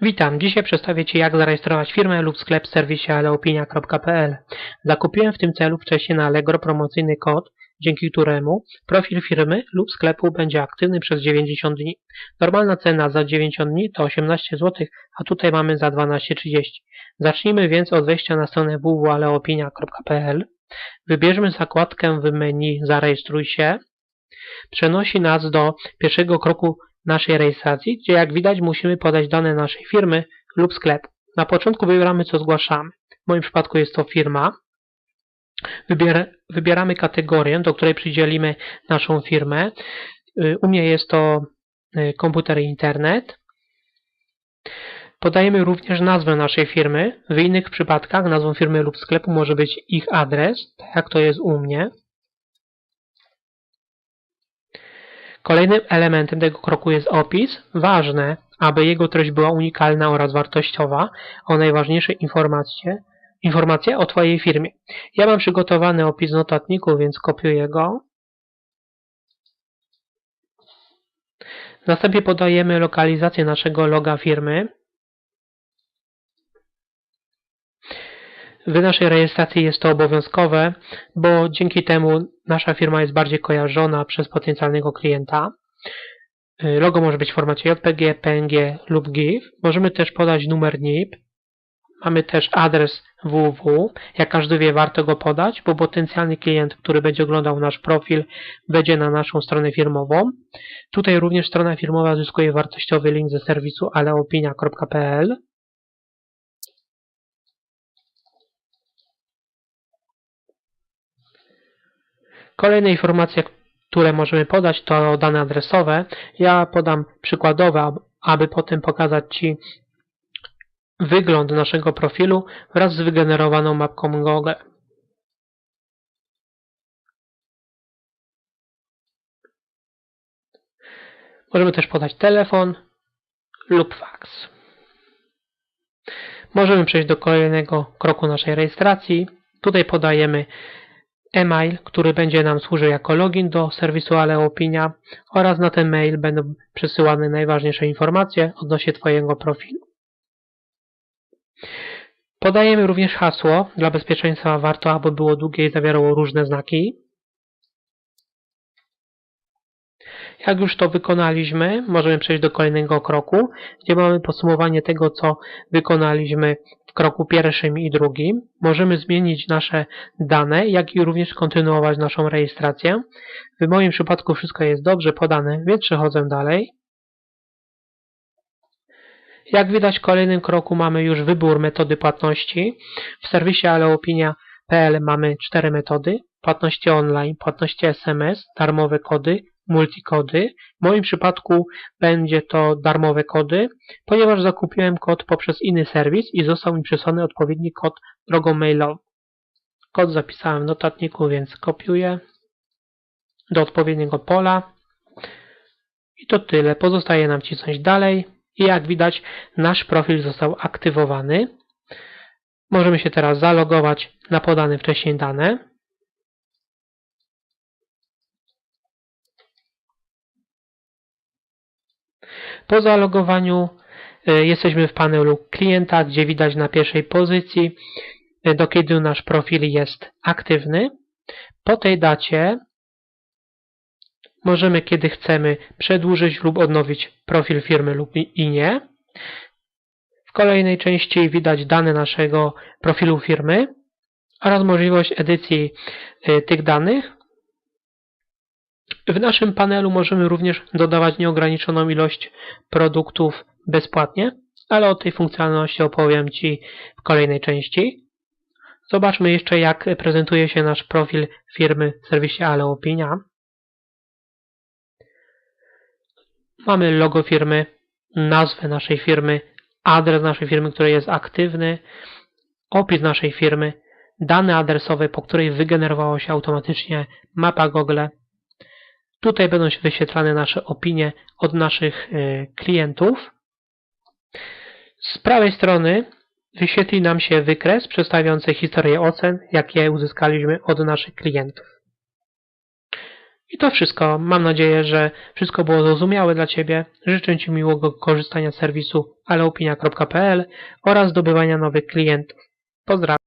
Witam, dzisiaj przedstawię Ci jak zarejestrować firmę lub sklep w serwisie aleopinia.pl. Zakupiłem w tym celu wcześniej na Allegro promocyjny kod, dzięki któremu profil firmy lub sklepu będzie aktywny przez 90 dni. Normalna cena za 90 dni to 18 zł, a tutaj mamy za 12,30. Zacznijmy więc od wejścia na stronę www.aleopinia.pl. Wybierzmy zakładkę w menu Zarejestruj się. Przenosi nas do pierwszego kroku naszej rejestracji, gdzie jak widać musimy podać dane naszej firmy lub sklepu. Na początku wybieramy co zgłaszamy. W moim przypadku jest to firma. Wybier wybieramy kategorię, do której przydzielimy naszą firmę. Y, u mnie jest to y, komputer i internet. Podajemy również nazwę naszej firmy. W innych przypadkach nazwą firmy lub sklepu może być ich adres, tak jak to jest u mnie. Kolejnym elementem tego kroku jest opis. Ważne, aby jego treść była unikalna oraz wartościowa, o najważniejsze informacje, informacje o Twojej firmie. Ja mam przygotowany opis notatniku, więc kopiuję go. Następnie podajemy lokalizację naszego loga firmy. W naszej rejestracji jest to obowiązkowe, bo dzięki temu nasza firma jest bardziej kojarzona przez potencjalnego klienta. Y, logo może być w formacie JPG, PNG lub GIF. Możemy też podać numer NIP. Mamy też adres www. Jak każdy wie, warto go podać, bo potencjalny klient, który będzie oglądał nasz profil, wejdzie na naszą stronę firmową. Tutaj również strona firmowa zyskuje wartościowy link ze serwisu aleopinia.pl. Kolejne informacje, które możemy podać, to dane adresowe. Ja podam przykładowe, aby potem pokazać Ci wygląd naszego profilu wraz z wygenerowaną mapką Google. Możemy też podać telefon lub faks. Możemy przejść do kolejnego kroku naszej rejestracji. Tutaj podajemy e-mail, który będzie nam służył jako login do serwisu Aleopinia oraz na ten mail będą przesyłane najważniejsze informacje odnośnie Twojego profilu. Podajemy również hasło. Dla bezpieczeństwa warto, aby było długie i zawierało różne znaki. Jak już to wykonaliśmy, możemy przejść do kolejnego kroku, gdzie mamy podsumowanie tego, co wykonaliśmy w kroku pierwszym i drugim. Możemy zmienić nasze dane, jak i również kontynuować naszą rejestrację. W moim przypadku wszystko jest dobrze podane, więc przechodzę dalej. Jak widać w kolejnym kroku mamy już wybór metody płatności. W serwisie aleopinia.pl mamy cztery metody. Płatności online, płatności SMS, darmowe kody, multikody. W moim przypadku będzie to darmowe kody, ponieważ zakupiłem kod poprzez inny serwis i został mi przesłany odpowiedni kod drogą mailową. Kod zapisałem w notatniku, więc kopiuję do odpowiedniego pola. I to tyle. Pozostaje nam cisnąć dalej. I jak widać, nasz profil został aktywowany. Możemy się teraz zalogować na podane wcześniej dane. Po zalogowaniu e, jesteśmy w panelu klienta, gdzie widać na pierwszej pozycji, e, do kiedy nasz profil jest aktywny. Po tej dacie możemy, kiedy chcemy, przedłużyć lub odnowić profil firmy lub i nie. W kolejnej części widać dane naszego profilu firmy oraz możliwość edycji e, tych danych w naszym panelu możemy również dodawać nieograniczoną ilość produktów bezpłatnie, ale o tej funkcjonalności opowiem Ci w kolejnej części. Zobaczmy jeszcze jak prezentuje się nasz profil firmy w serwisie Aleopinia. Mamy logo firmy, nazwę naszej firmy, adres naszej firmy, który jest aktywny, opis naszej firmy, dane adresowe, po której wygenerowała się automatycznie mapa Google, Tutaj będą się wyświetlane nasze opinie od naszych e, klientów. Z prawej strony wyświetli nam się wykres przedstawiający historię ocen, jakie uzyskaliśmy od naszych klientów. I to wszystko. Mam nadzieję, że wszystko było zrozumiałe dla Ciebie. Życzę Ci miłego korzystania z serwisu aleopinia.pl oraz zdobywania nowych klientów. Pozdrawiam.